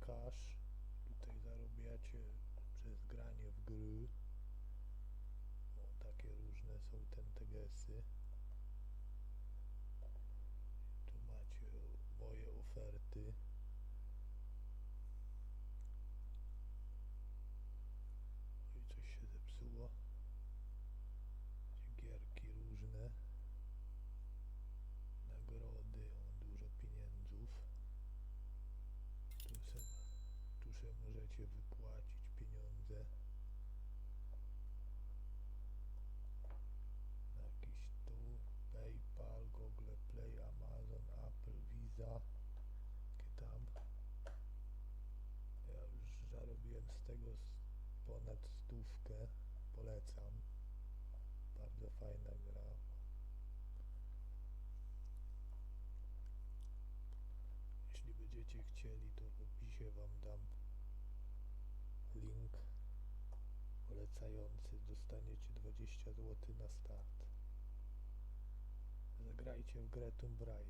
cash. Tutaj zarobiacie Polecam. Bardzo fajna gra. Jeśli będziecie chcieli, to w opisie wam dam link polecający. Dostaniecie 20 zł na start. Zagrajcie w grę Tomb Raider.